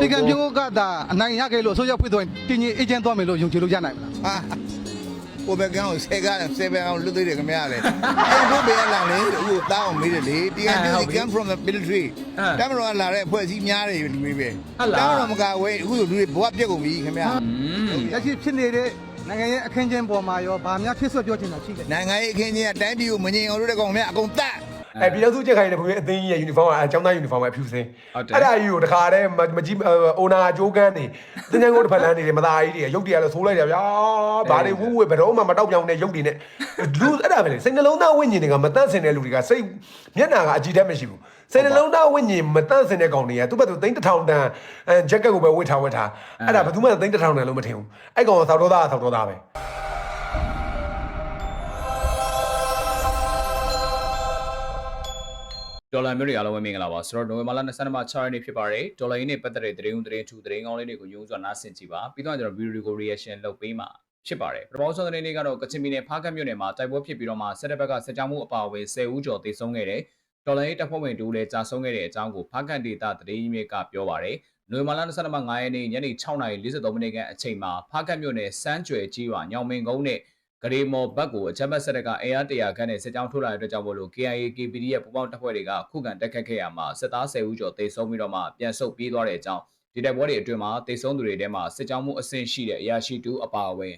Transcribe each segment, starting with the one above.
ဒီကံပြိုးကသာအနိုင်ရခဲ့လို့အစိုးရဖွဲ့သွားရင်တင်းကြီးအေဂျင့်သွားမယ်လို့ယုံကြည်လို့ရနိုင်မလားဟာကိုပဲကောင်းဆယ်ကဆယ်ပဲအောင်လွတ်သေးတယ်ခင်ဗျားလေအဲ့တို့ပဲလာလေအခုတောင်းမေးတယ်လေဒီကံ come from the military တမတော်လာတဲ့အဖွဲ့အစည်းများတယ်လူတွေပဲတမတော်မကဝဲအခုလူတွေဘဝပြက်ကုန်ပြီခင်ဗျာလက်ရှိဖြစ်နေတဲ့နိုင်ငံရဲ့အခင်းချင်းပေါ်မှာရောဗာများဖြစ်ဆွပြောချင်တာရှိတယ်နိုင်ငံရေးအခင်းချင်းကတိုင်းပြည်ကိုမငြိမ်အောင်လုပ်တဲ့ကောင်များအကုန်တတ် အဲပြည်တော်စုချက်ခိုင်းတဲ့ဘုရားအသိကြီးရဲ့ uniform ကအကျောင်းသား uniform ပဲအဖြူစင်းဟုတ်တယ်အဲ့ဒါကြီးကိုတခါတည်းမမကြီးအိုနာအကျိုးကန်းနေတင်ကြံကိုတစ်ဖက်လမ်းနေတယ်မသားကြီးတွေရုပ်တွေကလည်းဆိုးလိုက်တယ်ဗျာဘာတွေဝူးဝဲဘယ်တော့မှမတောက်ပြောင်တဲ့ရုပ်တွေနဲ့လူအဲ့ဒါပဲလေစိတ်နှလုံးသားဝိညာဉ်တွေကမတန့်စင်တဲ့လူတွေကစိတ်မျက်နာကအကြည့်တတ်မရှိဘူးစိတ်နှလုံးသားဝိညာဉ်မတန့်စင်တဲ့ကောင်တွေကသူ့ဘက်သူသိန်းတစ်ထောင်တန်အဲဂျက်ကက်ကိုပဲဝတ်ထားဝတ်ထားအဲ့ဒါဘယ်သူမှသိန်းတစ်ထောင်တန်လို့မထင်ဘူးအဲ့ကောင်ကသောက်တော့သားသောက်တော့သားပဲ ဒေါ်လာမျိုးတွေအားလုံးပဲမင်္ဂလာပါဆိုတော့နိုဝင်ဘာလ22မှာ6ရက်နေ့ဖြစ်ပါတယ်ဒေါ်လာရင်းနဲ့ပတ်သက်တဲ့သတင်းဦးသတင်းထူသတင်းကောင်းလေးတွေကိုယုံစွာနားဆင်ကြည့်ပါပြီးတော့ကျွန်တော်ဗီဒီယိုကို reaction လုပ်ပေးမှာဖြစ်ပါတယ်ပထမဆုံးသတင်းလေးကတော့ကချင်ပြည်နယ်ဖားကတ်မြို့နယ်မှာတိုက်ပွဲဖြစ်ပြီးတော့မှစစ်တပ်ဘက်ကစစ်ကြောင်းမှုအပါအဝင်10ဦးကျော်သေဆုံးခဲ့တယ်ဒေါ်လာရေးတပ်ဖွဲ့ဝင်တူလည်းကြာဆုံးခဲ့တဲ့အကြောင်းကိုဖားကတ်ဒေတာသတင်းရင်းမြစ်ကပြောပါတယ်နိုဝင်ဘာလ22မှာ9ရက်နေ့ညနေ6:43မိနစ်ခန့်အချိန်မှာဖားကတ်မြို့နယ်စမ်းကျွယ်ကြီးရွာညောင်မင်ကုန်းနဲ့ ဂရေမော်ဘက်ကိုအချက်ဘတ်ဆက်တကအင်အားတရာခန့်နဲ့စစ်ကြောင်းထိုးလာတဲ့အတွက်ကြောင့်မို့လို့ KIA KPD ရဲ့ပူးပေါင်းတပ်ဖွဲ့တွေကခုခံတက်ခတ်ခဲ့ရမှာစစ်သား10ဦးကျော်သေဆုံးပြီးတော့မှပြန်ဆုတ်ပြေးသွားတဲ့အကြောင်းဒီတိုက်ပွဲတွေအတွင်းမှာသေဆုံးသူတွေထဲမှာစစ်ကြောင်းမှုအဆင့်ရှိတဲ့အရာရှိတူအပါအဝင်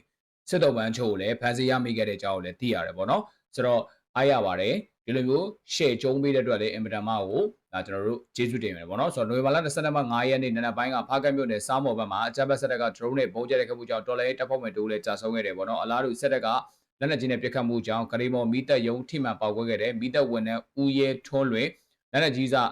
စစ်တော်ပန်းချို့ကိုလည်းဖမ်းဆီးရမိခဲ့တဲ့အကြောင်းကိုလည်းသိရတယ်ပေါ့နော်ဆိုတော့အားရပါတယ်ဒီလိုမျိုးရှေ့ကျုံးပေးတဲ့အတွက်လည်းအင်မတန်မှကို ဒါကျွန်တော်တို့ကျေးဇူးတင်ရတယ်ပေါ့နော်ဆိုတော့နိုဝင်ဘာလ22မှာ9ရက်နေ့နံနက်ပိုင်းကဖားကတ်မြို့နယ်စားမော်ဘက်မှာအကြမ်းဖက်စစ်တပ်က drone နဲ့ပုံကျဲတဲ့ခမှုကြောင့်တော်လည်းတပ်ဖွဲ့ဝင်တို့လည်းကြာဆုံးခဲ့တယ်ပေါ့နော်အလားတူစစ်တပ်ကလက်နက်ကြီးနဲ့ပစ်ခတ်မှုကြောင့်ဂရီမော်မီတက်ယုံထိမှန်ပေါက်ကွဲခဲ့တယ်မီတက်ဝင်တဲ့ဦးရဲထွန်းလွင်လက်နက်ကြီးစဒါ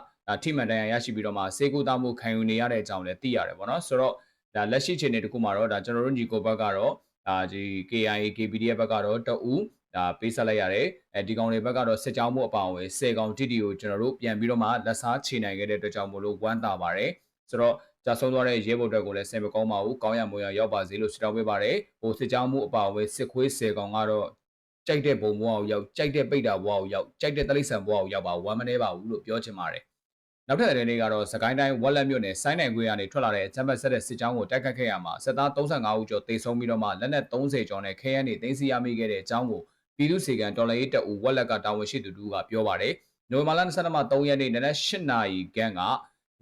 ထိမှန်တန်ရာရရှိပြီးတော့မှစေကူတာမှုခံယူနေရတဲ့အကြောင်းလည်းသိရတယ်ပေါ့နော်ဆိုတော့ဒါလက်ရှိချိန်နေတခုမှာတော့ဒါကျွန်တော်တို့ညီကိုဘက်ကတော့ဒါဒီ KIA KPDF ဘက်ကတော့တအူး ဒါပေးဆက်လိုက်ရတယ်အဲဒီကောင်တွေဘက်ကတော့စစ်ကြောင်းမှုအပောင်ဝင်10ကောင်တိတီကိုကျွန်တော်တို့ပြန်ပြီးတော့မှလက်စားချေနိုင်ခဲ့တဲ့အတွက်ကြောင့်မို့လို့ဝမ်းသာပါတယ်ဆိုတော့ကြာဆုံးသွားတဲ့ရဲဘော်တွေကိုလည်းဆင်မကောင်းပါဘူးကောင်းရမွန်ရရောက်ပါစေလို့ဆုတောင်းပေးပါတယ်ဟိုစစ်ကြောင်းမှုအပောင်ဝင်စစ်ခွေး10ကောင်ကတော့ကြိုက်တဲ့ဘုံဘဝကိုရောက်ကြိုက်တဲ့ပိတ်တာဘဝကိုရောက်ကြိုက်တဲ့တလိษံဘဝကိုရောက်ပါဝမ်းမနေပါဘူးလို့ပြောချင်ပါတယ်နောက်ထပ်တဲ့နေ့ကတော့စကိုင်းတိုင်းဝက်လက်မြို့နယ်ဆိုင်းနိုင်ခွေကနေထွက်လာတဲ့အချမ်းဘတ်ဆက်တဲ့စစ်ကြောင်းကိုတိုက်ခတ်ခဲ့ရမှာစစ်သား35ဦးကျော်တေဆုံးပြီးတော့မှလက်နက်30ကျော်နဲ့ခဲယမ်းတွေတင်းစီရမိခဲ့တဲ့အကြောင်းကို ပြည်သူ့စေကံတော်လှန်ရေးတပ်ဦးဝက်လက်ကတာဝန်ရှိသူတို့ကပြောပါတယ်။နိုဝင်ဘာလ22မှာ3ရက်နေ့နနက်8နာရီခန့်က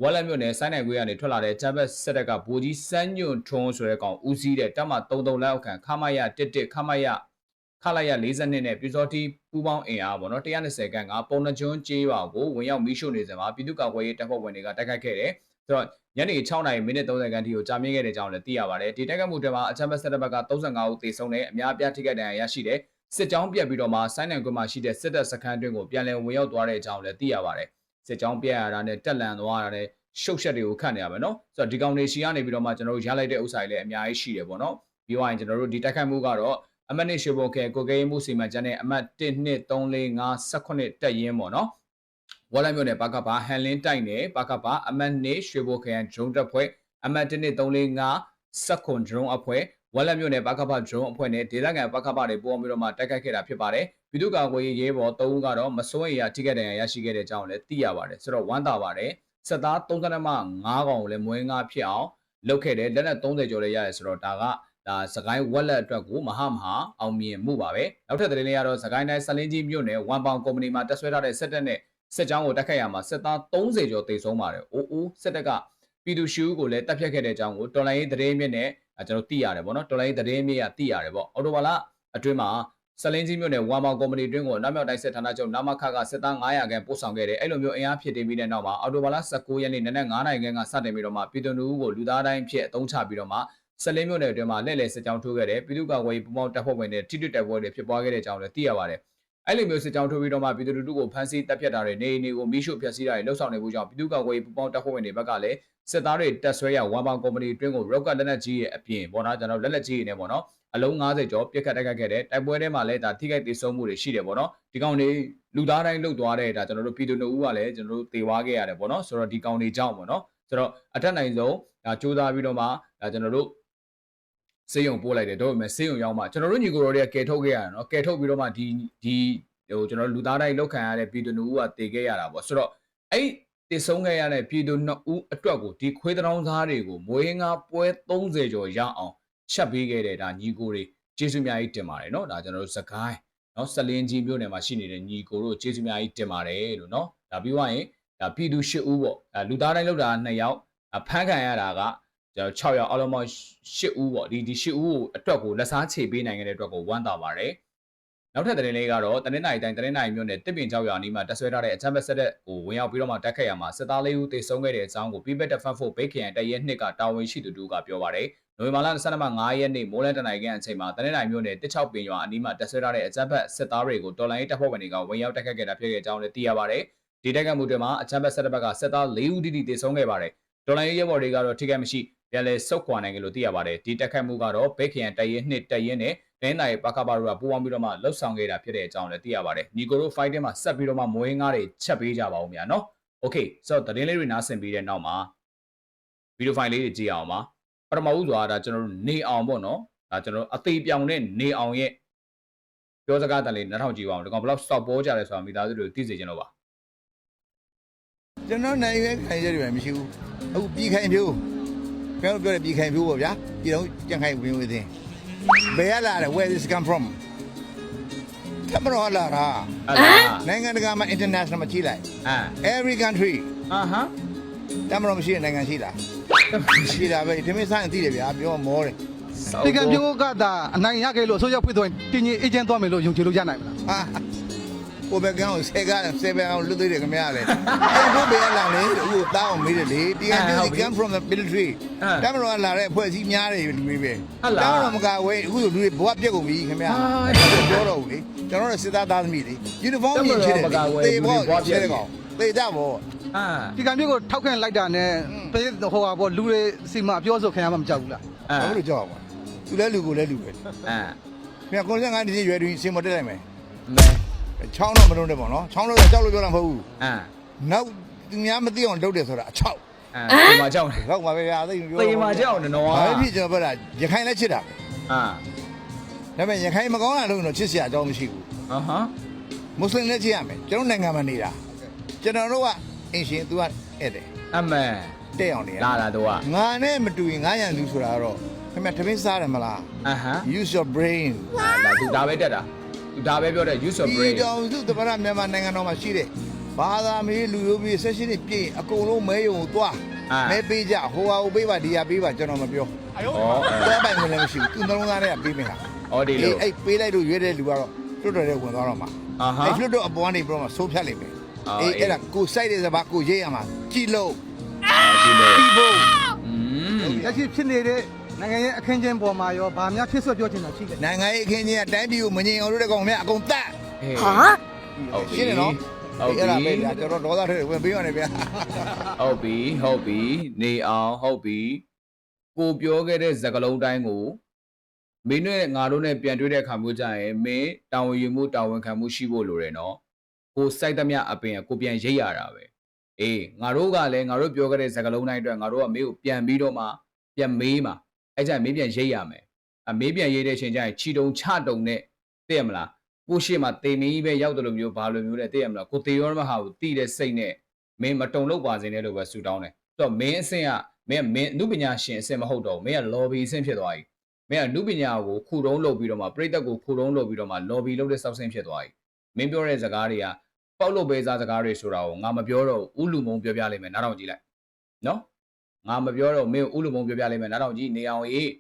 ဝက်လက်မြို့နယ်ဆိုင်းနိုင်ခွေးကနေထွက်လာတဲ့ဂျမ်ဘက်စစ်တပ်ကဗိုလ်ကြီးစန်းညွန့်ထွန်းဆိုတဲ့ကောင်ဦးစီးတဲ့တပ်မ33လက်အောက်ခံခမရ11ခမရခလာရ42နဲ့ပြည်စောတီပူပေါင်းအင်အားပေါ့နော်120ခန့်ကပုံနှကျွန်းကျေးရွာကိုဝင်ရောက်မိရှုနေစဉ်မှာပြည်သူ့ကာကွယ်ရေးတပ်ဖွဲ့ဝင်တွေကတိုက်ခိုက်ခဲ့တယ်။ဆိုတော့ညနေ6နာရီမိနစ်30ခန်းထိကိုကြာမြင့်ခဲ့တဲ့အကြောင်းလည်းသိရပါတယ်။ဒီတိုက်ခိုက်မှုတွေမှာအချမ်းဘက်စစ်တပ်ဘက်က35ဦးသေဆုံးတဲ့အများအပြားထိခိုက်ဒဏ်ရာရရှိတယ်။ စစ်ကြောင်းပြက်ပြီးတော့မှဆိုင်းနိုင်ကွန်းမှာရှိတဲ့စစ်တပ်စခန်းတွင်းကိုပြန်လည်ဝင်ရောက်သွားတဲ့အကြောင်းလည်းသိရပါတယ်။စစ်ကြောင်းပြက်ရတာနဲ့တက်လန်သွားရတာနဲ့ရှုပ်ရှက်တွေကိုခတ်နေရမယ်နော်။ဆိုတော့ဒီကောင်တွေရှီကနေပြီးတော့မှကျွန်တော်တို့ရလိုက်တဲ့ဥစ္စာတွေလည်းအများကြီးရှိတယ်ပေါ့နော်။ပြီးသွားရင်ကျွန်တော်တို့ဒီတိုက်ခိုက်မှုကတော့အမတ်နှစ်ရှိဘုံခဲကိုကဲမှုစီမံချက်နဲ့အမတ်1 2 3 4 5 18တက်ရင်ပေါ့နော်။ဝါလမြို့နယ်ပါကပါဟန်လင်းတိုက်နယ်ပါကပါအမတ်နှစ်ရွှေဘိုခရိုင်ဂျုံတပ်ဖွဲ့အမတ်1 2 3 4 5 19ဂျုံအဖွဲ့ ဝက်လက်မြို့နယ်ပကပဒရုန်းအဖွဲ့နဲ့ဒေသခံပကပတွေပေါင်းပြီးတော့မှတိုက်ခိုက်ခဲ့တာဖြစ်ပါတယ်။ပြည်သူ့ကာကွယ်ရေးရဲဘော်၃ဦးကတော့မစိုးရိမ်ရထိခိုက်ဒဏ်ရာရရှိခဲ့တဲ့အကြောင်းလည်းသိရပါတယ်။ဆိုတော့ဝမ်းသာပါတယ်။စစ်သား30မှ9កောင်ကိုလည်းမွေးငါဖြစ်အောင်လုပ်ခဲ့တယ်လက်နက်30ကျော်လည်းရတယ်ဆိုတော့ဒါကဒါစကိုင်းဝက်လက်အတွက်ကိုမဟာမဟာအောင်မြင်မှုပါပဲ။နောက်ထပ်သတင်းလေးကတော့စကိုင်းတိုင်းစလင်းကြီးမြို့နယ်ဝမ်ပေါင်ကုမ္ပဏီမှာတက်ဆွဲထားတဲ့စစ်တပ်နဲ့စစ်ကြောင်းကိုတိုက်ခိုက်ရမှာစစ်သား30ကျော်တေဆုံးပါတယ်။အိုးအိုးစစ်တပ်ကပြည်သူရှူးကိုလည်းတပ်ဖြတ်ခဲ့တဲ့အကြောင်းကိုတော်လိုင်းရေးသတင်းမြင့်နဲ့အဲ ကျွန်တော်သိရတယ်ပေါ့နော်တော်လိုင်းသတင်းမြေကသိရတယ်ပေါ့အော်တိုဘာလအတွင်းမှာဆလင်းကြီးမြို့နယ်ဝမ်မောင်ကုမ္ပဏီအတွင်းကိုနောက်မြောက်တိုင်းစစ်ဌာနချုပ်နာမခကစစ်သား900ခန့်ပို့ဆောင်ခဲ့တယ်အဲ့လိုမျိုးအင်အားဖြစ်တင်ပြီးတဲ့နောက်မှာအော်တိုဘာလ19ရက်နေ့နနက်9နာရီခန့်ကစတင်ပြီးတော့မှပြည်သူလူကိုလူသားတိုင်းဖြစ်အသုံးချပြီးတော့မှဆလင်းမြို့နယ်အတွင်းမှာလက်လက်စစ်ကြောင်းထိုးခဲ့တယ်ပြည်သူ့ကာကွယ်ရေးပူးပေါင်းတပ်ဖွဲ့ဝင်တွေထိတွေ့တိုက်ပွဲတွေဖြစ်ပွားခဲ့တဲ့အကြောင်းလည်းသိရပါတယ် အဲ့လိုမျိုးစစ်ကြောင်းထိုးပြီးတော့မှပြည်သူလူထုကိုဖမ်းဆီးတပ်ဖြတ်တာတွေနေအိမ်တွေကိုမိရှုဖျက်ဆီးတာတွေလှုပ်ဆောင်နေမှုကြောင့်ပြည်သူ့ကာကွယ်ရေးပူးပေါင်းတပ်ဖွဲ့ဝင်တွေဘက်ကလည်းစစ်သားတွေတက်ဆွဲရဝမ်ပေါင်ကုမ္ပဏီအတွင်းကိုရော့ကတ်လက်နက်ကြီးရဲ့အပြင်ပေါ့နော်ကျွန်တော်လက်လက်ကြီးတွေနဲ့ပေါ့နော်အလုံး90ကျော်ပြက်ခတ်တိုက်ခတ်ခဲ့တဲ့တိုက်ပွဲထဲမှာလည်းဒါထိခိုက်ဒေဆုံးမှုတွေရှိတယ်ပေါ့နော်ဒီကောင်တွေလူသားတိုင်းလှုပ်သွားတဲ့ဒါကျွန်တော်တို့ပြည်သူ့လူဦးကလည်းကျွန်တော်တို့တေဝါခဲ့ရတယ်ပေါ့နော်ဆိုတော့ဒီကောင်တွေကြောင့်ပေါ့နော်ဆိုတော့အထက်နိုင်ဆုံးဒါစူးစမ်းပြီးတော့မှဒါကျွန်တော်တို့ စေးရုံပို့လိုက်တယ်တော့ပေမဲ့စေးရုံရောက်မှကျွန်တော်တို့ညီကိုတော်တွေကကယ်ထုတ်ခဲ့ရတယ်နော်ကယ်ထုတ်ပြီးတော့မှဒီဒီဟိုကျွန်တော်လူသားတိုင်းလောက်ခံရတဲ့ပြည်သူလူဦးကတေခဲ့ရတာပေါ့ဆိုတော့အဲ့ တည်ဆုံးခဲ့ရတဲ့ပြည်သူနှစ်ဦးအတွက်ကိုဒီခွေးတောင်းသားတွေကိုမွေးငါပွဲ30ကျော်ရအောင်ချက်ပေးခဲ့တဲ့ဒါညီကိုတွေကျေးဇူးများကြီးတင်ပါတယ်เนาะဒါကျွန်တော်တို့စကိုင်းเนาะစလင်းကြီးမြို့နယ်မှာရှိနေတဲ့ညီကိုတို့ကျေးဇူးများကြီးတင်ပါတယ်လို့เนาะဒါပြီးသွားရင်ဒါပြည်သူ၈ဦးပေါ့အဲလူသားတိုင်းလောက်တာ2ယောက်အဖမ်းခံရတာက ကျွန်တော်6ယောက်အလုံးပေါင်း8ဦးပေါ့ဒီဒီ8ဦးကိုအတွက်ကိုလက်စားချေပေးနိုင်ခဲ့တဲ့အတွက်ကိုဝမ်းသာပါတယ်နောက်ထပ်သတင်းလေးကတော့တနင်္လာရီတိုင်းတနင်္လာရီမြို့နယ်တစ်ပင်ကျောက်ရွာနီးမှာတက်ဆွဲထားတဲ့အချမ်းဘက်ဆက်တဲ့ကိုဝင်ရောက်ပြီးတော့မှတက်ခတ်ရမှာစစ်သားလေးဦးတေဆုံးခဲ့တဲ့အကြောင်းကို People Defense Force ဘေးခရိုင်တရဲနှစ်ကတာဝန်ရှိသူတို့ကပြောပါတယ်နိုဝင်ဘာလ22ရက်9ရက်နေ့မိုးလင်းတနိုင်ခန့်အချိန်မှာတနင်္လာရီမြို့နယ်တစ်ချောက်ပင်ရွာအနီးမှာတက်ဆွဲထားတဲ့အချမ်းဘက်စစ်သားတွေကိုတော်လိုင်းရေးတပ်ဖွဲ့ဝင်တွေကဝင်ရောက်တက်ခတ်ခဲ့တာဖြစ်ခဲ့ကြောင်းလည်းသိရပါတယ်ဒီတက်ကမှုတွေမှာအချမ်းဘက်ဆက်တဲ့ဘက်ကစစ်သား၄ဦးတိတိတေဆုံးခဲ့ပါတယ်တော်လိုင်းရေးရဲဘော်တွေကတော့ထိခိုက်မရှိ ပြန်လည်ဆုတ်ခွာနိုင်ကြလို့သိရပါတယ်ဒီတက်ခတ်မှုကတော့ဘေးခရိုင်တရဲနှစ်တရဲနဲ့တင်းနိုင်ပါကပါတို့ကပူးပေါင်းပြီးတော့မှလှုပ်ဆောင်ခဲ့တာဖြစ်တဲ့အကြောင်းလည်းသိရပါတယ်။ညီကိုတို့ fighting မှာဆက်ပြီးတော့မှမွေးငါးတွေချက်ပေးကြပါဦးများနော်။ Okay ဆိုတော့သတင်းလေးတွေနားဆင်ပြီးတဲ့နောက်မှာဗီဒီယိုဖိုင်လေးတွေကြည့်အောင်ပါ။ပထမဦးစွာဒါကျွန်တော်တို့နေအောင်ပေါ့နော်။ဒါကျွန်တော်တို့အသေးပြောင်တဲ့နေအောင်ရဲ့ပြောစကားတန်လေးနောက်ထောင်ကြည့်ပါအောင်။ဒီကောင်ဘယ်လောက် stop ပေါ်ကြလဲဆိုတာမိသားစုတွေသိစေချင်လို့ပါကျွန်တော်နိုင်ရွေးခိုင်ရတွေမရှိဘူးအခုပြည်ခိုင်ဖြိုး ကျွန်တော်ပြောတယ်ပြည်ခိုင်ဖြိုးပေါ့ဗျာပြည်တော့ကြံခိုင်ဝင်ဝင်သိဘယ်ရလာလဲ where this come from တမရောလာတာ။အဲ့ဒါနိုင်ငံတကာမှာ international မှာကြီးလိုက် အာ every country အာဟမ်တမရောမရှိတဲ့နိုင်ငံရှိလားရှိတာပဲဒီမင်းဆိုင်သိတယ်ဗျာပြောမောတယ်ဒီကံမျိုးကဒါအနိုင်ရခဲ့လို့အစိုးရဖွဲ့သွားရင်တင်းကြီးအေဂျင့်သွားမယ်လို့ယုံကြည်လို့ရနိုင်မလား ဟာ ကိုပဲကောင်ဆယ်ကားဆယ်ပဲအောင်လွတ်သေးတယ်ခင်ဗျားလေအဲ့တို့ဘယ်လာလဲအခုတောင်းမေးတယ်လေဒီကဒီ come from the military တမရောလာတဲ့အဖွဲ့အစည်းများတယ်လူတွေပဲတမရောမကဝဲအခုလူတွေဘဝပြက်ကုန်ပြီခင်ဗျာပြောတော့ဘူးလေကျွန်တော်တို့စစ်သားသားသမီးလေ uniform မြင်ချစ်တယ်သေဘောချစ်တယ်ကောင်သေကြဘောအာဒီကံမျိုးကိုထောက်ခံလိုက်တာနဲ့ပြေဟိုဟာပေါ့လူတွေစီမအပြောဆိုခံရမှမကြောက်ဘူးလားအာဘာလို့ကြောက်ပါသူလဲလူကိုလဲလူပဲအာခင်ဗျာ95ဒီရွယ်တွင်စင်မတက်လိုက်မယ်မဲ ချောင်းတော့မလုံးနဲ့ပေါ့နော်ချောင်းတော့ကြောက်လို့ပြောတာမဟုတ်ဘူးအာနောက်သူများမသိအောင်လုပ်တယ်ဆိုတာအချောက်အာဒီမှာကြောက်တယ်တော့ပါပဲဗျာသိမပြောသေမှာကြောက်တယ်နော်ဘာဖြစ်ကျွန်တော်ပြောတာရခိုင်လည်းချစ်တာပဲအာဒါပေမဲ့ရခိုင်မကောင်းတာလို့တော့ချစ်စရာအကြောင်းမရှိဘူးအဟမ်မွတ်စလင်လည်းချစ်ရမယ်ကျွန်တော်နိုင်ငံမှာနေတာကျွန်တော်တို့ကအင်ရှင် तू ကဧည့်တယ်အမဲတဲ့အောင်နေရလာလာတော့ငါနဲ့မတူရင်ငါရန်သူဆိုတာကတော့ခင်ဗျာတမင်းစားတယ်မလားအဟမ် use your brain ဒါသူဒါပဲတက်တာသူ ဒါပဲပြောတဲ့ use of ဒီ brain တောင်စုတပရမြန်မာနိုင်ငံတော်မှာရှိတဲ့ဘာသာမေးလူမျိုးပြီးဆက်ရှင်နေပြည်ရင်အကုန်လုံးမဲယုံကိုသွားမဲပေးကြဟိုဟာကိုပေးပါဒီဟာပေးပါကျွန်တော်မပြောဩတော့ပိုင်ဝင်လည်းမရှိဘူးသူနှလုံးသားထဲကပေးမလားဩဒီလို အဲ့ပေးလိုက်လို့ရွေးတဲ့လူကတော့လွတ်တော်တဲ့ဝင်သွားတော့မှာအာဟာအဲ့လွတ်တော်အပေါ်ကနေပြီးတော့မှဆိုးဖြတ်လိုက်မယ်အာအေးအေး အဲ့ဒါကိုစိုက်တဲ့စပါးကိုရေးရမှာကြည်လို့ဒီလိုပြီးဖို့อืม လက်ရှိဖြစ်နေတဲ့ နိုင်ငံရဲ့အခင်းကျင်းပေါ်မှာရောဗာများဖြစ်ဆွပြောချင်တာရှိတယ်နိုင်ငံရေးအခင်းကြီးကတိုင်းပြည်ကိုမငြိမ်အောင်လုပ်တဲ့ကောင်များအကုန်တတ်ဟာဟုတ်ပြီရှင်းတယ်နော်ဟုတ်ပြီအဲ့ဒါပဲဗျာကျွန်တော်ဒေါသထဲဝင်ပေးရတယ်ဗျာဟုတ်ပြီဟုတ်ပြီနေအောင်ဟုတ်ပြီကိုပြောခဲ့တဲ့စကားလုံးတိုင်းကိုမင်းနဲ့ငါတို့နဲ့ပြန်တွေ့တဲ့အခါမျိုးကြရင်မင်းတာဝန်ယူမှုတာဝန်ခံမှုရှိဖို့လိုတယ်နော်ကိုစိုက်သမျှအပင်ကိုပြန်ရိပ်ရတာပဲအေးငါတို့ကလည်းငါတို့ပြောခဲ့တဲ့စကားလုံးတိုင်းအတွက်ငါတို့ကမင်းကိုပြန်ပြီးတော့မှပြန်မေးမှာ အဲ့ကြရင်မင်းပြန်ရိပ်ရမယ်အမေးပြန်ရိပ်တဲ့အချိန်ကျရင်ခြီတုံချတုံနဲ့သိရမလားကိုရှိမှတေမင်းကြီးပဲရောက်တယ်လို့မျိုးဘာလိုမျိုးလဲသိရမလားကိုတေရောမဟာကိုတီးတဲ့စိတ်နဲ့မင်းမတုံလို့ပါစေနဲ့လို့ပဲဆူတောင်းတယ်။တော့မင်းအဆင့်ကမင်းကမင်းအနုပညာရှင်အဆင့်မဟုတ်တော့ဘူး။မင်းက lobby အဆင့်ဖြစ်သွားပြီ။မင်းကအနုပညာကိုခုတုံးလုပ်ပြီးတော့မှပြိတက်ကိုခုတုံးလုပ်ပြီးတော့မှ lobby လုပ်တဲ့စောက်ဆင်းဖြစ်သွားပြီ။မင်းပြောတဲ့စကားတွေကပေါက်လို့ပေးစားစကားတွေဆိုတာကိုငါမပြောတော့ဘူးဥလူမုံပြောပြလိုက်မယ်နားထောင်ကြည့်လိုက်။နော်။ ငါမပြောတော့မင်းဥလူမုံပြောပြလိုက်မယ်နားထောင်ကြည့်နေအောင်ရေး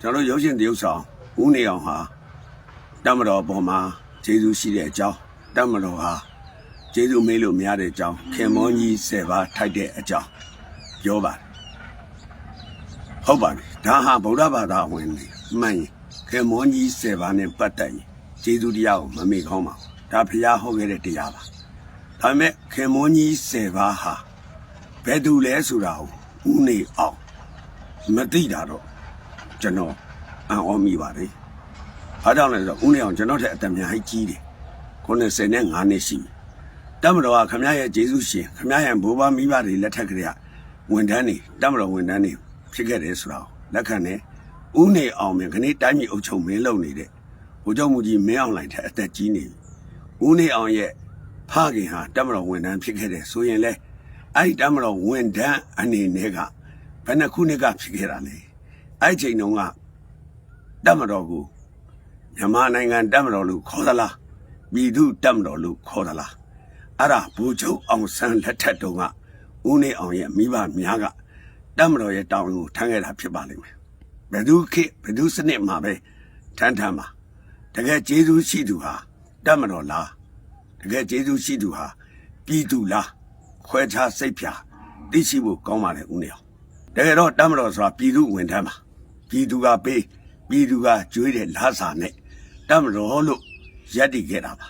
ကျွန်တော်ရုပ်ရှင်တရုပ်ဆောင်ဦးနေအောင်ဟာတမတော်ပေါ်မှာကျေးဇူးရှိတဲ့အကြောင်းတမတော်ဟာကျေးဇူးမေးလို့မရတဲ့အကြောင်းခင်မောကြီးဆယ်ပါးထိုက်တဲ့အကြောင်းပြောပါတယ်ဟုတ်ပါတယ်ဒါဟာဗုဒ္ဓဘာသာဝင်နေမှန်ရင်ခင်မောကြီးဆယ်ပါးနဲ့ပတ်သက်ရင်ကျေးဇူးတရားကိုမမေ့ကောင်းပါဘူးဒါဖရားဟောခဲ့တဲ့တရားပါဒါပေမဲ့ခင်မောကြီးဆယ်ပါးဟာ ဘယ်သူလဲဆိုတာကိုဦးနေအောင်မသိတာတော့ကျွန်တော်အံ့ဩမိပါတယ်။အားကြောင့်လဲဆိုတော့ဦးနေအောင်ကျွန်တော်ထက်အသက်များကြီးတယ်။90နဲ့5နှစ်ရှိပြီ။တမတော်ကခမရရဲ့ဂျေစုရှင်ခမရရဲ့ဘိုးဘမိဘတွေလက်ထက်ကလေးကဝန်ထမ်းတွေတမတော်ဝန်ထမ်းတွေဖြစ်ခဲ့တယ်ဆိုတာကိုလက်ခံတယ်။ဦးနေအောင်မြင်ခဏတိုင်းပြည်အုပ်ချုပ်မင်းလုပ်နေတဲ့ဘိုးချုပ်မူကြီးမင်းအောင်လှိုင်ထက်အသက်ကြီးနေပြီ။ဦးနေအောင်ရဲ့ဖခင်ဟာတမတော်ဝန်ထမ်းဖြစ်ခဲ့တယ်ဆိုရင်လေ အဲ့ဒီတမတော်ဝန်ထမ်းအနေနဲ့ကဘယ်နှခုနှစ်ကဖြစ်ခဲ့တာလဲအဲ့ဒီချိန်တုန်းကတမတော်ကိုမြန်မာနိုင်ငံတမတော်လို့ခေါ်သလားပြည်သူတမတော်လို့ခေါ်သလားအဲ့ဒါဘူချုပ်အောင်ဆန်းလက်ထက်တုန်းကဦးနေအောင်ရဲ့မိဘများကတမတော်ရဲ့တောင်းကိုထမ်းခဲ့တာဖြစ်ပါလိမ့်မယ်ဘယ်သူခေတ်ဘယ်သူစနစ်မှာပဲထမ်းထမ်းပါတကယ်ကျေးဇူးရှိသူဟာတမတော်လားတကယ်ကျေးဇူးရှိသူဟာပြည်သူလား ခွဲခြားစိတ်ဖြာသိရှိဖို့ကောင်းပါလေဦးနေအောင်တကယ်တော့တမတော်ဆိုတာပြည်သူဝင်ထမ်းပါပြည်သူကပေးပြည်သူကကျွေးတဲ့လားစာနဲ့တမတော်လို့ရက်တည်ခဲ့တာပါ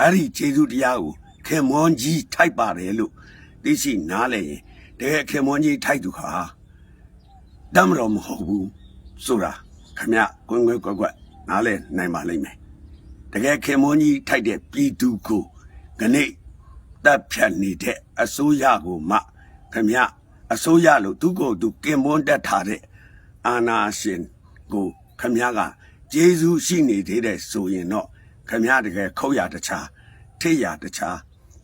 အဲ့ဒီကျေးဇူးတရားကိုခင်မွန်ကြီးထိုက်ပါတယ်လို့သိရှိနားလည်ရင်တကယ်ခင်မွန်ကြီးထိုက်သူဟာတမတော်မဟုတ်ဘူးဆိုတာခမကွင်းကွင်းကွက်ကွက်နားလည်နိုင်ပါလိမ့်မယ်တကယ်ခင်မွန်ကြီးထိုက်တဲ့ပြည်သူကိုခဏိ တပ်ဖြတ်နေတဲ့အစိုးရကိုမှခမအစိုးရလို့သူကိုယ်သူကင်မွန်တက်ထားတဲ့အာနာရှင်ကိုခမကဂျေဇူးရှိနေသေးတဲ့ဆိုရင်တော့ခမတကယ်ခုတ်ရတခြားထိရတခြား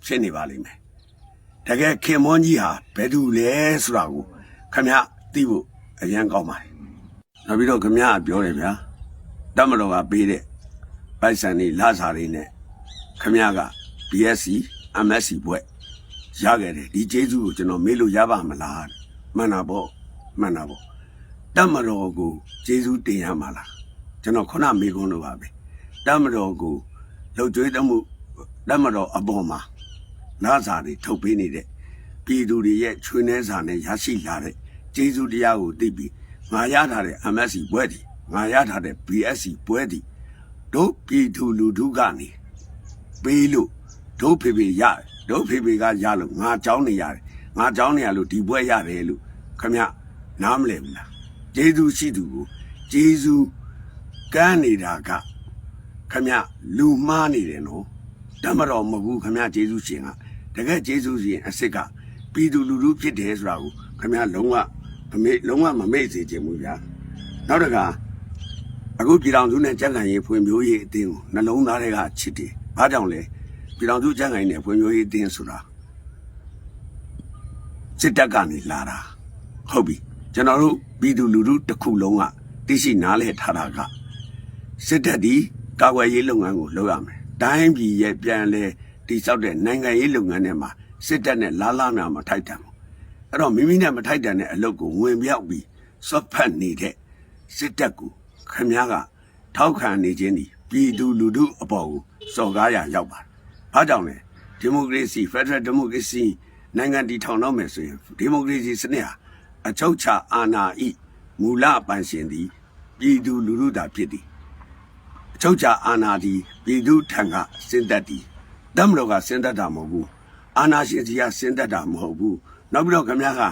ဖြစ်နေပါလိမ့်မယ်တကယ်ခင်မွန်ကြီးဟာဘယ်သူလဲဆိုတာကိုခမသိဖို့အရန်ကောင်းပါတယ်နောက်ပြီးတော့ခမကပြောတယ်ဗျာတမတော်ကပေးတဲ့ပိုက်ဆံတွေလာစားတွေနဲ့ခမရက BSC MSC ဘွဲ့ရခဲ့တယ်ဒီကျေးဇူးကိုကျွန်တော်မေးလို့ရပါမလားတဲ့မှန်တာပေါ့မှန်တာပေါ့တတ်မတော်ကိုကျေးဇူးတင်ရမှာလားကျွန်တော်ခုနမေးခွန်းလို့ပါပဲတတ်မတော်ကိုလှုပ်ကြွေးတမှုတတ်မတော်အပေါ်မှာလာစားတွေထုတ်ပေးနေတဲ့ပြည်သူတွေရဲ့ချွေးနှဲစာနဲ့ရရှိလာတဲ့ကျေးဇူးတရားကိုသိပြီးငါရထားတဲ့ MSC ဘွဲ့ဒီငါရထားတဲ့ BSC ဘွဲ့ဒီတို့ပြည်သူလူထုကနေပေးလို့ တို့ဖေဖေရတယ်တို့ဖေဖေကရလို့ငါเจ้าနေရတယ်ငါเจ้าနေရလို့ဒီဘွဲရတယ်လို့ခမနားမလဲဘူးလားဂျေဇူးရှိသူကိုဂျေဇူးကမ်းနေတာကခမလူမှားနေတယ်နော်တမတော်မဟုတ်ဘူးခမဂျေဇူးရှင်ကတကယ်ဂျေဇူးရှင်အစ်စ်ကပြည်သူလူထုဖြစ်တယ်ဆိုတာကိုခမလုံးဝမမေ့လုံးဝမမေ့စေချင်ဘူးဗျာနောက်တက အခုပြည်တော်စုနဲ့ကြက်ကန်ရေးဖွံ့ဖြိုးရေးအတင်းကိုနှလုံးသားတွေကချစ်တယ်။ဘာကြောင့်လဲ ပြည်တော်စုကြက်ကန်ရေးနဲ့ဖွံ့ဖြိုးရေးအတင်းဆိုတာစစ်တပ်ကနေလာတာဟုတ်ပြီကျွန်တော်တို့ပြည်သူလူထုတစ်ခုလုံးကသိရှိနားလည်ထားတာကစစ်တပ်ဒီကာကွယ်ရေးလုပ်ငန်းကိုလုပ်ရမယ်။တိုင်းပြည်ရဲ့ပြန်လဲတိစောက်တဲ့နိုင်ငံရေးလုပ်ငန်းတွေမှာစစ်တပ်နဲ့လာလာများမထိုက်တန်ဘူး။အဲ့တော့မိမိနဲ့မထိုက်တန်တဲ့အလုပ်ကိုဝင်ပြောက်ပြီးစော့ဖက်နေတဲ့စစ်တပ်ကိုခမည်းကထောက်ခံနေခြင်းဒီပြည်သူလူထုအပေါ်ကိုစော်ကားရရောက်ပါတယ်။ ဘာကြောင့်လဲဒီမိုကရေစီဖက်ဒရယ်ဒီမိုကရေစီနိုင်ငံတည်ထောင်တော့မယ်ဆိုရင်ဒီမိုကရေစီစနစ်ဟာအချုပ်ချာအာဏာဤမူလပိုင်ရှင်သည်ပြည်သူလူထုသာဖြစ်သည်အချုပ်ချာအာဏာသည်ပြည်သူထံကစင်သက်သည်တမတော်ကစင်သက်တာမဟုတ်ဘူးအာဏာရှင်ကြီးကစင်သက်တာမဟုတ်ဘူးနောက်ပြီးတော့ခမည်းက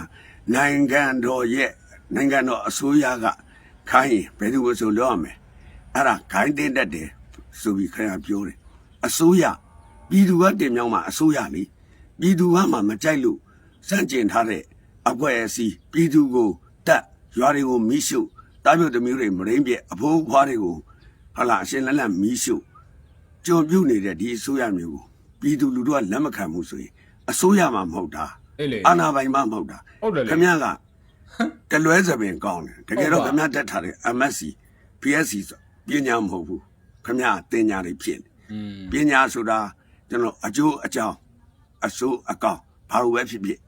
နိုင်ငံတော်ရဲ့နိုင်ငံတော်အစိုးရကခိုင်းရင်ဘယ်သူဆိုလို့ရမယ်အဲ့ဒါခိုင်းတဲ့တတ်တယ်ဆိုပြီးခင်ဗျာပြောတယ်အစိုးရ ပြည်သူကတင်မြောင်းမှာအစိုးရလေပြည်သူကမှမကြိုက်လို့စန့်ကျင်ထားတဲ့အကွက်အစည်းပြည်သူကိုတက်ရွာတွေကိုမိရှုတားပြုတ်တမျိုးတွေမရင်းပြက်အဖိုးဖွားတွေကိုဟာလာအရှင်လက်လက်မိရှုကြုံပြုတ်နေတဲ့ဒီအစိုးရမျိုးကိုပြည်သူလူထုကလက်မခံဘူးဆိုရင်အစိုးရမှမဟုတ်တာအေးလေအာဏာပိုင်မှမဟုတ်တာဟုတ်တယ်လေခင်ဗျားကတလွဲစပင်ကောင်းတယ်တကယ်တော့ဟုတ်ခပါမတက်ထားတဲ့ MSc PSC ဆိုပညာမဟုတ်ဘူးခမတင်ညာတွေဖြစ်อืมနေပညာဆိုတာ ကျွန်တော်အကျိုးအကြောင်းအဆိုးအကောင်းဘာလို့ပဲဖြစ်ဖြစ်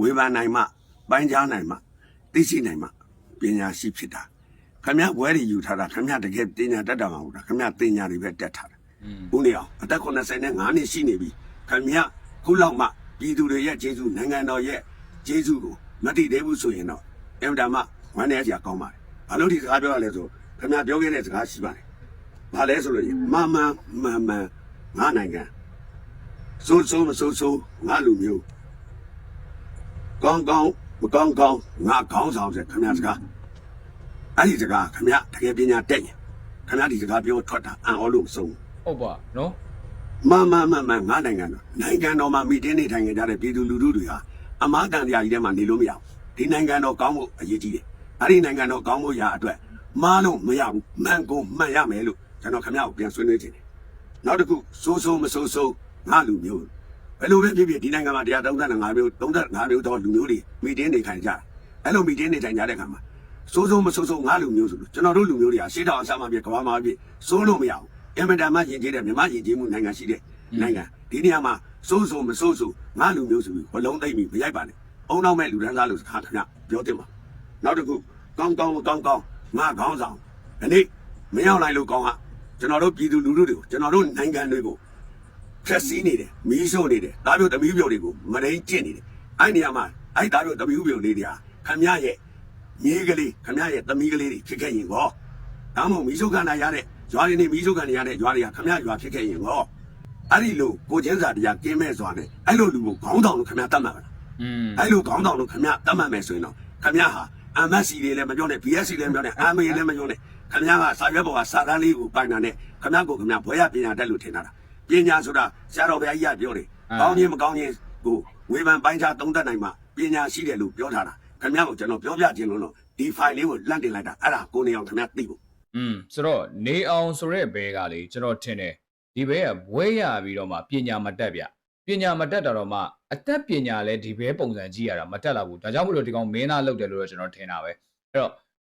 ဝေဖန်နိုင်မှပိုင်းခြားနိုင်မှသိရှိနိုင်မှပညာရှိဖြစ်တာခမဘွဲတွေယူထားတာခမတကယ်ပညာတတ်တာမဟုတ်တာခမတင်ညာတွေပဲတက်ထားတာอืมဦးနေအောင်အသက်85နှစ်ရှိနေပြီခမရခုလောက်မှပြည်သူတွေရဲ့ကျေးဇူးနိုင်ငံတော်ရဲ့ကျေးဇူးကိုမသိသေးဘူးဆိုရင်တော့အင်တာမဝမ်းနေစရာကောင်းပါတယ်ဘာလို့ဒီစကားပြောရလဲဆိုခမပြောခဲ့တဲ့စကားရှိပါတယ်ဘာလဲဆိုလို့ရင်မမန်မန်မန်ငါနိုင်ငံ စိုးစိုးမစိုးစိုးငါလူမျိုးကောင်းကောင်းမကောင်းကောင်းငါခေါင်းဆောင်တဲ့ခမစကားအဲ့ဒီစကားခမတကယ်ပညာတက်ရင်ခမဒီစကားပြောထွက်တာအံ့ဩလို့မဆုံးဘူးဟုတ်ပါနော်မမမမငါနိုင်ငံတော်နိုင်ငံတော်မှာမိတင်းနေထိုင်နေကြတဲ့ပြည်သူလူထုတွေဟာအမားတန်တရားကြီးထဲမှာနေလို့မရဘူးဒီနိုင်ငံတော်ကောင်းဖို့အရေးကြီးတယ်အဲ့ဒီနိုင်ငံတော်ကောင်းဖို့ရာအတွက်မားလို့မရဘူးမှန်ကုန်မှန်ရမယ်လို့ကျွန်တော်ခင်ဗျားကိုပြန်ဆွေးနွေးချင်တယ်နောက်တစ်ခုစိုးစိုးမစိုးစိုး ငါလူမျိုးဘယ်လိုပဲဖြစ်ဖြစ်ဒီနိုင်ငံမှာတရား35မျိုး35မျိုးတော့လူမျိုးတွေမီတင်းနေခံကြတယ်အဲ့လိုမီတင်းနေထိုင်ကြတဲ့အခါမှာစိုးစိုးမစိုးစိုးငါလူမျိုးဆိုလို့ကျွန်တော်တို့လူမျိုးတွေကရှေးတောင်အဆမ်းမပြကဘာမှပြစိုးလို့မရဘူးအင်မတန်မှယဉ်ကျေးတဲ့မြမယဉ်ကျေးမှုနိုင်ငံရှိတဲ့နိုင်ငံဒီနေရာမှာစိုးစိုးမစိုးစိုးငါလူမျိုးဆိုပြီးဘလုံးသိမ့်ပြီးမရိုက်ပါနဲ့အုံနောက်မဲ့လူဒန်းစားလို့ခါခဏပြောတင်ပါနောက်တစ်ခုကောင်းကောင်းကောင်းကောင်းငါခေါင်းဆောင်ဒီနေ့မရောက်နိုင်လို့ကောင်းဟာကျွန်တော်တို့ပြည်သူလူထုတွေကိုကျွန်တော်တို့နိုင်ငံတွေကို ဖြက်စီးနေတယ်မီးရှို့နေတယ်ဒါမျိုးသမီးပြုတ်တွေကိုမရင်းကျင့်နေတယ်အဲ့နေရာမှာအဲ့ဒါမျိုးသမီးပြုတ်လေးတွေဟာခမရရဲ့မြေးကလေးခမရရဲ့သမီးကလေးတွေဖြစ်ခဲ့ရင်ဟောဒါမှမဟုတ်မီးရှို့ခံရတဲ့ရွာတွေနေမီးရှို့ခံရတဲ့ရွာတွေကခမရရွာဖြစ်ခဲ့ရင်ဟောအဲ့ဒီလိုကိုချင်းစာတရားကင်းမဲ့စွာနဲ့အဲ့လိုလူကိုခေါင်းဆောင်လို့ခမရတတ်မှာပါလားอืมအဲ့လိုခေါင်းဆောင်လို့ခမရတတ်မှတ်မယ်ဆိုရင်တော့ခမရဟာ MSC တွေလည်းမပြောနဲ့ BSC လည်းမပြောနဲ့ MA လည်းမပြောနဲ့ခမရကစာရွက်ပေါ်ကစာတန်းလေးကိုပိုင်တာနဲ့ခမရကိုခမရဘွဲရပညာတတ်လို့ထင်တာလား ပညာဆိုတာဆရာတော်ဘုရားကြီးကပြောတယ်ကောင်းခြင်းမကောင်းခြင်းကိုဝေဖန်ပိုင်းခြားသုံးသပ်နိုင်မှပညာရှိတယ်လို့ပြောထားတာခမရကိုကျွန်တော်ပြောပြခြင်းလို့တော့ဒီ file လေးကိုလန့်တင်လိုက်တာအဲ့ဒါကိုနေအောင်ခမရသိဖို့อืมဆိုတော့နေအောင်ဆိုတဲ့ဘဲကလေကျွန်တော်ထင်တယ်ဒီဘဲကဘွဲရပြီးတော့မှပညာမတက်ဗျပညာမတက်တာတော့မှအသက်ပညာလဲဒီဘဲပုံစံကြည့်ရတာမတက်လာဘူးဒါကြောင့်မို့လို့ဒီကောင်မင်းသားလောက်တယ်လို့တော့ကျွန်တော်ထင်တာပဲအဲ့တော့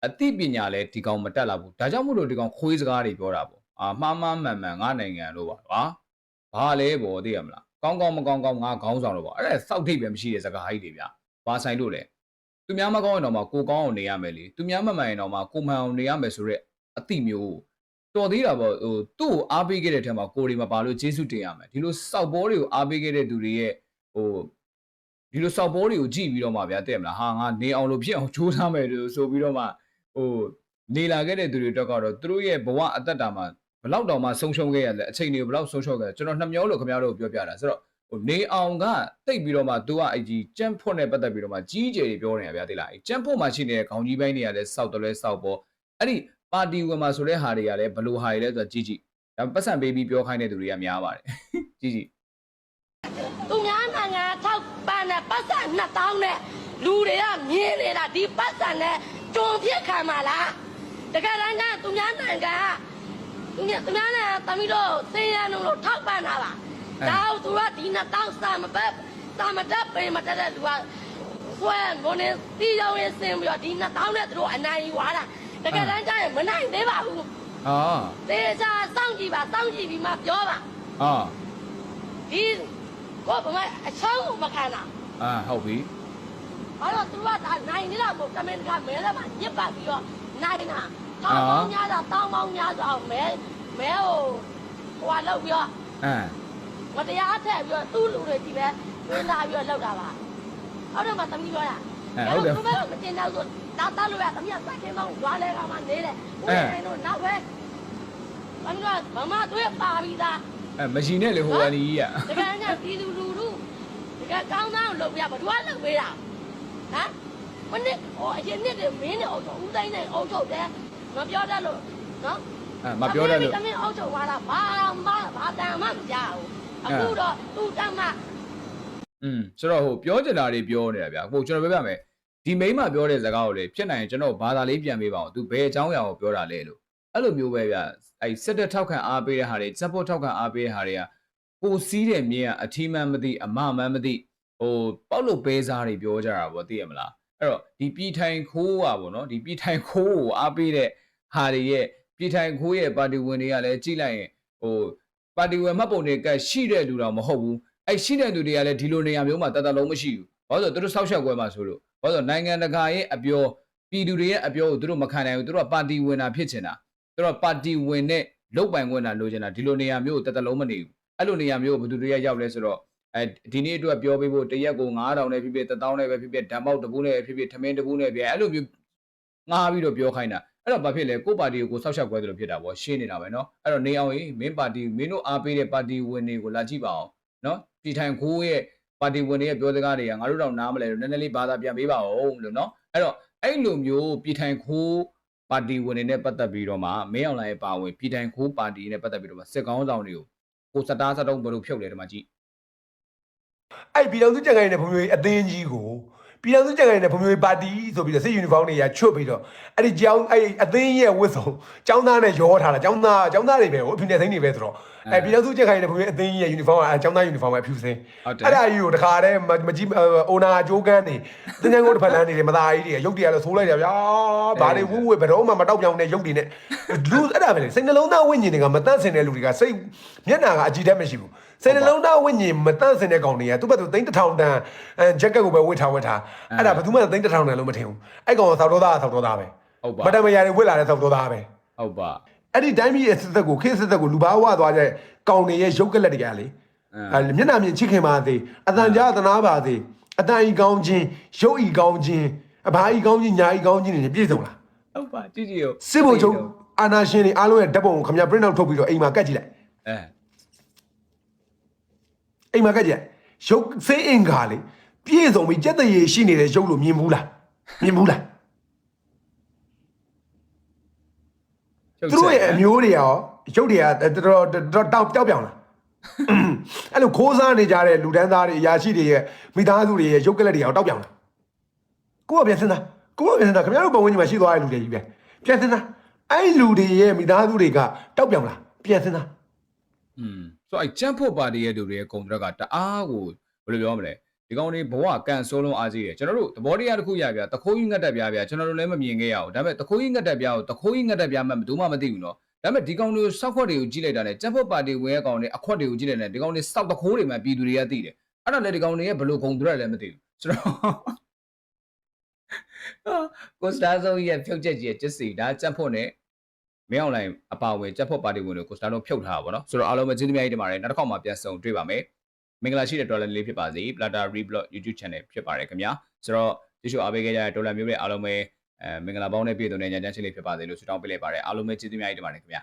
အသိပညာလဲဒီကောင်မတက်လာဘူးဒါကြောင့်မို့လို့ဒီကောင်ခွေးစကားတွေပြောတာပေါ့အာမှားမှားမှန်မှန်ငါနိုင်ငံလို့ပါကွာ ဘာလဲပေါ့သိရမလားကောင်းကောင်းမကောင်းကောင်းငါခေါင်းဆောင်လို့ပေါ့အဲ့ဒါစောက်ထိပ်ပဲမရှိတဲ့စကားကြီးတွေဗျဘာဆိုင်လို့လဲသူများမကောင်းရင်တော့မှကိုကောင်းအောင်နေရမယ်လေသူများမမှန်ရင်တော့မှကိုမှန်အောင်နေရမယ်ဆိုတော့အတိမျိုးတော်သေးတာပေါ့ဟိုသူ့ကိုအားပေးခဲ့တဲ့ထဲမှာကိုတွေမပါလို့ဂျေစုတင်ရမယ်ဒီလိုစောက်ဘောတွေကိုအားပေးခဲ့တဲ့သူတွေရဲ့ဟိုဒီလိုစောက်ဘောတွေကိုကြည့်ပြီးတော့မှဗျာတဲ့မလားဟာငါနေအောင်လို့ဖြစ်အောင်ကြိုးစားမယ်လို့ဆိုပြီးတော့မှဟိုနေလာခဲ့တဲ့သူတွေတော့ကတော့သူတို့ရဲ့ဘဝအသက်တာမှာ ဘလောက်တောင်မှဆုံးရှုံးခဲ့ရလဲအချိန်တွေဘလောက်ဆုံးရှုံးခဲ့လဲကျွန်တော်နှမျောလို့ခင်ဗျားတို့ပြောပြတာဆိုတော့ဟိုနေအောင်ကတိတ်ပြီးတော့မှ तू ကအဲ့ကြီးကြမ်းဖွတ်နဲ့ပတ်သက်ပြီးတော့မှကြီးကျယ်တွေပြောနေတာဗျာသိလားအဲ့ကြမ်းဖွတ်မှာရှိနေတဲ့ခေါင်းကြီးပိုင်းတွေကလည်းစောက်တယ်လဲစောက်ပေါ်အဲ့ဒီပါတီဝင်မှာဆိုတဲ့ဟာတွေကလည်းဘလို့ဟာတွေလဲဆိုတော့ကြီးကြီးဒါပတ်စံပေးပြီးပြောခိုင်းတဲ့သူတွေကများပါတယ်ကြီးကြီးသူများနိုင်ငံထောက်ပံ့တဲ့ပတ်စံ2000နဲ့လူတွေကမြင်နေတာဒီပတ်စံနဲ့ကြုံဖြစ်ခံမှာလားတကယ်တမ်းကသူများနိုင်ငံက သူများသူများနိုင်ငံတမီးတို့စေရန်လို့ထောက်ပံ့တာပါဒါကိုသူကဒီ2000စာမပတ်စာမတက်ပေမတက်တဲ့လူကဆွဲငုံနေတီးရောင်းရင်ဆင်းပြီးတော့ဒီ2000နဲ့သူတို့အနိုင်ယူသွားတာတကယ်တမ်းကျရင်မနိုင်သေးပါဘူးအာသေချာစောင့်ကြည့်ပါစောင့်ကြည့်ပြီးမှပြောပါအာဒီကိုဘမအချောင်းကိုမခံတာအာဟုတ်ပြီဘာလို့သူကဒါနိုင်နေတာကိုတမင်ကမဲလည်းမညစ်ပတ်ပြီးတော့နိုင်တာ တောင်းပေါင်းများတာတောင်းပေါင်းများစွာမဲမဲဟိုဟိုကလောက်ပြီးတော့အမ်မတရားထက်ပြီးတော့သူ့လူတွေဒီပဲဝင်လာပြီးတော့လောက်တာပါဟုတ်တယ်မသမီးပြောတာသူပဲမတင်တော့ဆိုဒါတလို့ရသမီးကစိုက်တင်ပေါင်းရွာလဲကမှနေတယ်ဦးနေတော့နောက်ပဲသမီးကဗမာတွေပါပြီးသားအဲမရှင်နဲ့လေဟိုအနီကြီးอ่ะတကယ်ညာပြည်သူလူထုတကယ်ကောင်းသားကိုလုပ်ပြဘာလို့လုပ်ပေးတာဟမ်မနစ်ဟိုအရင်နှစ်တွေမင်းနဲ့အုပ်ချုပ်ဦးတိုင်းနဲ့အုပ်ချုပ်တယ် မပြောတတ်လို့နော်အဲမပြောတတ်လို့တမင်အုပ်ချုပ်သွားတာဘာမှဘာတန်မှမကြောက်အခုတော့သူ့တမ်းမှอืมဆိုတော့ဟိုပြောချင်တာတွေပြောနေတာဗျာဟိုကျွန်တော်ပြောပြမယ်ဒီမိန်းမပြောတဲ့စကားကိုလေဖြစ်နိုင်ရင်ကျွန်တော်ဘာသာလေးပြန်ပေးပါအောင်သူဘယ်အကြောင်းအရာကိုပြောတာလဲလို့အဲ့လိုမျိုးပဲဗျာအဲ့စစ်တပ်ထောက်ခံအားပေးတဲ့ဟာတွေစက်ဖို့ထောက်ခံအားပေးတဲ့ဟာတွေကကိုစီးတဲ့မြင်းကအထီးမှန်မသိအမမှန်မသိဟိုပေါက်လို့ပဲစားတွေပြောကြတာပေါ့သိရမလား အဲ့တော့ဒီပြည်ထိုင်ခိုးอ่ะပေါ့နော်ဒီပြည်ထိုင်ခိုးကိုအားပေးတဲ့ဟာတွေရဲ့ပြည်ထိုင်ခိုးရဲ့ပါတီဝင်တွေကလည်းကြိလိုက်ရင်ဟိုပါတီဝင်မှတ်ပုံတွေကရှိတဲ့လူတော့မဟုတ်ဘူးအဲ့ရှိတဲ့သူတွေကလည်းဒီလိုနေရာမျိုးမှာတတ်တလုံးမရှိဘူး။ဘာလို့လဲဆိုတော့သူတို့ဆောက်ရှောက်ကွဲမှာဆိုလို့ဘာလို့လဲဆိုတော့နိုင်ငံတကာရဲ့အပြောပြည်သူတွေရဲ့အပြောကိုသူတို့မခံနိုင်ဘူးသူတို့ကပါတီဝင်တာဖြစ်ချင်တာသူတို့ကပါတီဝင်နဲ့လုတ်ပိုင်ခွင့်တာလိုချင်တာဒီလိုနေရာမျိုးကိုတတ်တလုံးမနေဘူး။အဲ့လိုနေရာမျိုးကိုဘယ်သူတွေကရောက်လဲဆိုတော့ အဲဒီနေ့အတွက်ပြောပေးဖို့တရက်ကို9000နဲ့ဖြစ်ဖြစ်1000နဲ့ပဲဖြစ်ဖြစ်ဓာတ်ပေါက်တစ်ပူးနဲ့ပဲဖြစ်ဖြစ်ထမင်းတစ်ပူးနဲ့ပဲအဲ့လိုမျိုးငားပြီးတော့ပြောခိုင်းတာအဲ့တော့ဘာဖြစ်လဲကိုပါတီကိုကိုဆောက်ရှောက်ကွဲတယ်လို့ဖြစ်တာပေါ့ရှင်းနေတာပဲเนาะအဲ့တော့နေအောင်ကြီးမင်းပါတီမင်းတို့အားပေးတဲ့ပါတီဝင်တွေကိုလာကြည့်ပါအောင် နော်ပြည်ထိုင်ခိုးရဲ့ပါတီဝင်တွေရဲ့ပြောစကားတွေကငါတို့တော့နားမလဲလို့နည်းနည်းလေးဘာသာပြန်ပေးပါဦးလို့နော်အဲ့တော့အဲ့လိုမျိုးပြည်ထိုင်ခိုးပါတီဝင်တွေနဲ့ပတ်သက်ပြီးတော့မှမင်းအောင်လိုင်းရဲ့ပါဝင်ပြည်ထိုင်ခိုးပါတီနဲ့ပတ်သက်ပြီးတော့မှစစ်ကောင်းဆောင်တွေကိုကိုစတားစတုံးဘယ်လိုဖြုတ်လဲဒီမှာကြည့် အဲ့ပြည်တော်စုကြံခိုင်းတဲ့ဘုံမျိုးကြီးအသင်းကြီးကိုပြည်တော်စုကြံခိုင်တဲ့ဖွံ့ဖြိုးရေးပါတီဆိုပြီးတော့စစ်ယူနီဖောင်းတွေကချွတ်ပြီးတော့အဲ့ဒီကျောင်းအဲ့အသင်းရဲ့ဝတ်စုံကျောင်းသားနဲ့ရောထားတာကျောင်းသားကျောင်းသားတွေပဲဟိုအဖြူနဲ့သိန်းတွေပဲဆိုတော့အဲပြည်တော်စုကြံခိုင်တဲ့ဖွံ့ဖြိုးရေးအသင်းရဲ့ယူနီဖောင်းကအဲကျောင်းသားယူနီဖောင်းပဲအဖြူစင်းအဲ့ဒါကြီးကိုတခါတည်းမကြီးအိုနာဂျိုးကန်းနေတင်ကြန်ကိုတစ်ဖက်လမ်းနေတယ်မသားကြီးတွေရုပ်တွေကလည်းဆိုးလိုက်တယ်ဗျာဘာတွေဝူးဝဲဘယ်တော့မှမတောက်ပြောင်တဲ့ရုပ်တွေနဲ့လူအဲ့ဒါပဲလေစိတ်နှလုံးသားဝိညာဉ်တွေကမတန့်စင်တဲ့လူတွေကစိတ်မျက်နာကအကြည့်တတ်မရှိဘူး စိတ်နှလုံးသားဝိညာဉ်မတန့်စင်တဲ့ကောင်တွေကသူ့ဘက်သူသိန်းတစ်ထောင်တန်အဲဂျက်ကက်ကိုပဲဝတ်ထားဝတ်ထားအဲ့ဒါဘယ်သူမှသိန်းတစ်ထောင်တန်လို့မထင်ဘူးအဲ့ကောင်ကသောက်တော့သားသောက်တော့သားပဲဟုတ်ပါမတမယာတွေဝတ်လာတဲ့သောက်တော့သားပဲဟုတ်ပါအဲ့ဒီတိုင်းပြည်ရဲ့စစ်သက်ကိုခေတ်စစ်သက်ကိုလူဘာဝသွားတဲ့ကောင်တွေရဲ့ရုပ်ကလက်တွေကလေအဲမျက်နှာမြင်ချစ်ခင်ပါသေးအတန်ကြားသနာပါသေးအတန်ဤကောင်းခြင်းရုပ်ဤကောင်းခြင်းအဘာဤကောင်းခြင်းညာဤကောင်းခြင်းတွေနဲ့ပြည့်စုံလားဟုတ်ပါကြည့်ကြည့်ရောစစ်ဘုံချုပ်အာနာရှင်တွေအားလုံးရဲ့ဓာတ်ပုံကိုခင်ဗျာ print out ထုတ်ပြီးတော့အိမ်မှာကတ်ကြည့်လိုက်အဲ အိမ်မှာကတ်ကြည့်လိုက်ရုပ်စေးအင်္ဂါလေပြည့်စုံပြီးကြက်တရေရှိနေတဲ့ရုပ်လို့မြင်ဘူးလားမြင်ဘူးလားသူတို့ရဲ့အမျိုးတွေရောရုပ်တွေကတော်တော်တောက်တောက်ပြောင်လားအဲ့လိုခိုးစားနေကြတဲ့လူဒန်းသားတွေအရာရှိတွေရဲ့မိသားစုတွေရဲ့ရုပ်ကလက်တွေရောတောက်ပြောင်လားကိုကပြန်စင်းသားကိုကပြန်စင်းသားခင်ဗျားတို့ဘဝဝင်ကြီးမှာရှိသွားတဲ့လူတွေကြီးပဲပြန်စင်းသားအဲ့လူတွေရဲ့မိသားစုတွေကတောက်ပြောင်လားပြန်စင်းသားอืม ဆိုတော့အဲချမ်ဖို့ပါတီရဲ့လူတွေရဲ့ဂုံတရက်ကတအားကိုဘယ်လိုပြောမလဲဒီကောင်တွေဘဝကန်ဆိုးလုံးအားကြီးတယ်ကျွန်တော်တို့သဘောတရားတစ်ခုရပြတခိုးကြီးငတ်တက်ပြပြကျွန်တော်တို့လည်းမမြင်ခဲ့ရအောင်ဒါပေမဲ့တခိုးကြီးငတ်တက်ပြကိုတခိုးကြီးငတ်တက်ပြမှဘယ်သူမှမသိဘူးနော်ဒါပေမဲ့ဒီကောင်တွေကိုစောက်ခွက်တွေကိုကြည့်လိုက်တာနဲ့ချမ်ဖို့ပါတီဝင်ရဲ့ကောင်တွေအခွက်တွေကိုကြည့်လိုက်တဲ့ဒီကောင်တွေစောက်တခိုးတွေမှပြည်သူတွေကသိတယ်အဲ့ဒါလည်းဒီကောင်တွေရဲ့ဘယ်လိုဂုံတရက်လည်းမသိဘူးဆိုတော့ကိုစတာဆိုရဲ့ဖြုတ်ချက်ကြီးရဲ့ကျစ်စီဒါချမ်ဖို့နဲ့ မင်းအွန်လိုင်းအပါအဝင်ကြက်ဖို့ပါတီဝင်တွေကိုစတာလုံးဖြုတ်ထားတာပေါ့နော်ဆိုတော့အားလုံးပဲကျေးဇူးများကြီးတင်ပါတယ်နောက်တစ်ခေါက်မှပြန်ဆုံတွေ့ပါမယ်မင်္ဂလာရှိတဲ့ဒေါ်လာလေးဖြစ်ပါစေ Plata Reblog YouTube Channel ဖြစ်ပါတယ်ခင်ဗျာဆိုတော့ကျေးဇူးအားပေးခဲ့ကြတဲ့ဒေါ်လာမျိုးတွေအားလုံးပဲအဲမင်္ဂလာပေါင်းနဲ့ပြည့်စုံတဲ့ညချမ်းချင်းလေးဖြစ်ပါစေလို့ဆုတောင်းပေးလိုက်ပါတယ်အားလုံးပဲကျေးဇူးများကြီးတင်ပါတယ်ခင်ဗျာ